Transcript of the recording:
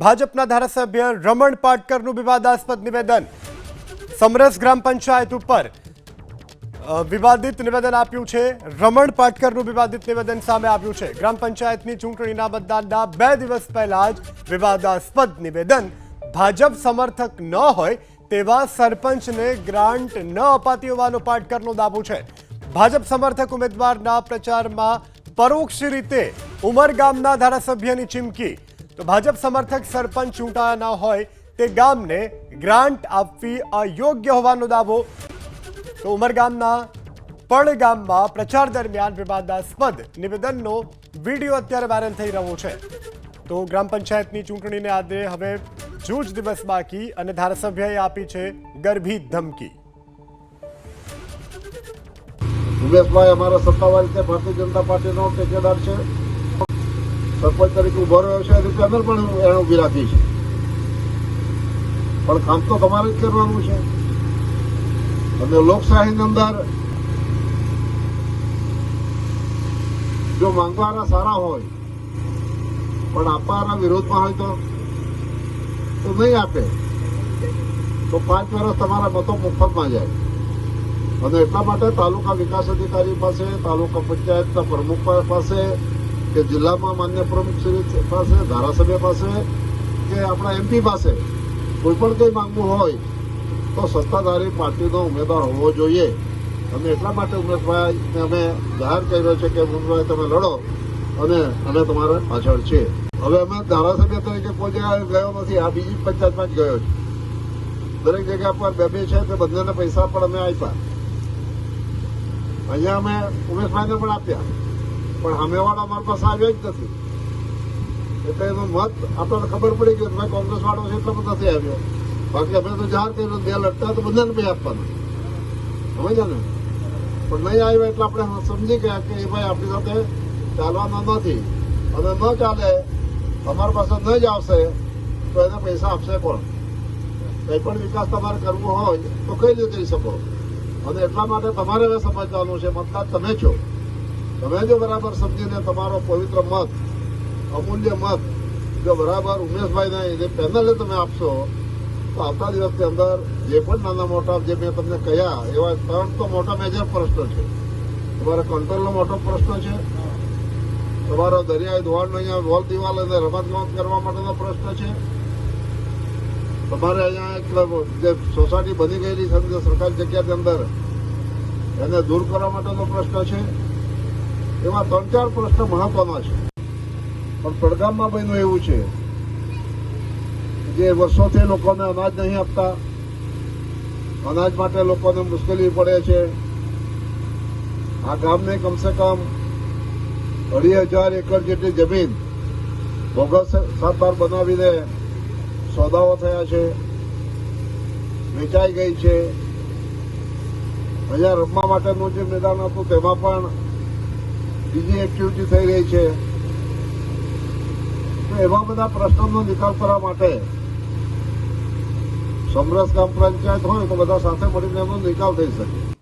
ભાજપના ધારાસભ્ય રમણ પાટકરનું વિવાદાસ્પદ નિવેદન. સમરસ ગ્રામ પંચાયત ઉપર વિવાદિત નિવેદન આપ્યું છે. રમણ પાટકરનું વિવાદિત નિવેદન સામે આવ્યું છે. ગ્રામ પંચાયતની ચૂંટણીના મતદાનના બે દિવસ પહેલા જ વિવાદાસ્પદ નિવેદન. ભાજપ સમર્થક ન હોય તેવા સરપંચને ગ્રાન્ટ ન અપાતી હોવાનો પાટકરનો દાવો છે. ભાજપ સમર્થક ઉમેદવારના પ્રચારમાં પરોક્ષ રીતે ઉમરગામના ધારાસભ્યની ચીમકી. તો ભાજપ સમર્થક સરપંચ ચૂંટાયા હોય તે ગામને ગ્રાન્ટ આપવી અયોગ્ય હોવાનો દાવો. તો ઉમરગામના પળ ગામમાં પ્રચાર દરમિયાન વિવાદાસ્પદ નિવેદનનો વીડિયો અત્યારે વાયરલ થઈ રહ્યો છે. તો ગ્રામ પંચાયતની ચૂંટણીને આદરે હવે જૂજ દિવસ બાકી અને ધારાસભ્યએ આપી છે ગર્ભી ધમકી. ઉમેશભાઈ, અમારા સત્તાવાર રીતે ભારતીય જનતા પાર્ટીનો ટેકેદાર છે. સરપંચ તરીકે ઊભો રહ્યો છે, એની પેનલ પણ એને ઊભી રાખી છે. પણ કામ તો તમારે જ કરવાનું છે. અને લોકશાહીની અંદર જો માંગવાના સારા હોય, પણ આપવાના વિરોધમાં હોય તો તો નહીં આપે. તો પાંચ વર્ષ તમારા મતો મફતમાં જાય. અને એટલા માટે તાલુકા વિકાસ અધિકારી પાસે, તાલુકા પંચાયતના પ્રમુખ પાસે કે જિલ્લામાં માન્ય પ્રમુખ શ્રી પાસે, ધારાસભ્ય પાસે કે આપણા એમપી પાસે, કોઈ પણ કંઈ માંગવું હોય તો સત્તાધારી પાર્ટીનો ઉમેદવાર હોવો જોઈએ. અને એટલા માટે ઉમેશભાઈને અમે જાહેર કર્યો છે કે, ઉમેશભાઈ, તમે લડો અને અમે તમારા પાછળ છીએ. હવે અમે ધારાસભ્ય તરીકે કોઈ જગ્યાએ ગયો નથી, આ બીજી પંચાયતમાં જ ગયો છે. દરેક જગ્યા પર બે બે છે, તે બંનેને પૈસા પણ અમે આપ્યા. અહીંયા અમે ઉમેશભાઈને પણ આપ્યા. પણ સામેવાળા અમારી પાસે આવ્યા જ નથી. એટલે એનો મત આપણને ખબર પડી ગઈ ભાઈ કોંગ્રેસ વાળો છે એટલો નથી આવ્યો. બાકી અમે તો જાહેર કર્યું બે લડતા તો બધાને ભાઈ આપવાના. સમજ્યા ને? પણ નહીં આવ્યા એટલે આપણે સમજી ગયા કે એ ભાઈ આપણી સાથે ચાલવાના નથી. અને ન ચાલે અમારી પાસે ન જ આવશે, તો એને પૈસા આપશે કોણ? કંઈ પણ વિકાસ તમારે કરવો હોય તો કઈ રીતે કરી શકો? અને એટલા માટે તમારે હવે સમજવાનું છે, મતદાર તમે છો. તમે જો બરાબર સમજીને તમારો પવિત્ર મત, અમૂલ્ય મત, જો બરાબર ઉમેશભાઈના જે પેનલે તમે આપશો, તો આવતા દિવસની અંદર જે પણ નાના મોટા જે મેં તમને કહ્યા, એવા ત્રણ તો મોટા મેજર પ્રશ્નો છે. તમારો કંટ્રોલનો મોટો પ્રશ્ન છે. તમારો દરિયાઈ ધોવાણનો અહીંયા વોલ દિવાલ અને રમતગમત કરવા માટેનો પ્રશ્ન છે. તમારે અહીંયા એક જે સોસાયટી બની ગયેલી છે, સરકારી જગ્યાની અંદર, એને દૂર કરવા માટેનો પ્રશ્ન છે. એવા ત્રણ ચાર પ્રશ્ન મહત્વના છે. પણ પડગામમાં બન્યું એવું છે જે વર્ષોથી લોકોને અનાજ નહીં આપતા, અનાજ માટે લોકોને મુશ્કેલી પડે છે. આ ગામને કમસે કમ અઢી હજાર એકર જેટલી જમીન બોગસ સાતબાર બનાવીને સોદાઓ થયા છે, વેચાઈ ગઈ છે. અહીંયા રમવા માટેનું જે મેદાન હતું તેમાં પણ બીજી એક્ટિવિટી થઈ રહી છે. તો એવા બધા પ્રશ્નોનો નિકાલ કરવા માટે સમરસ ગ્રામ પંચાયત હોય તો બધા સાથે મળીને એનો નિકાલ થઈ શકે.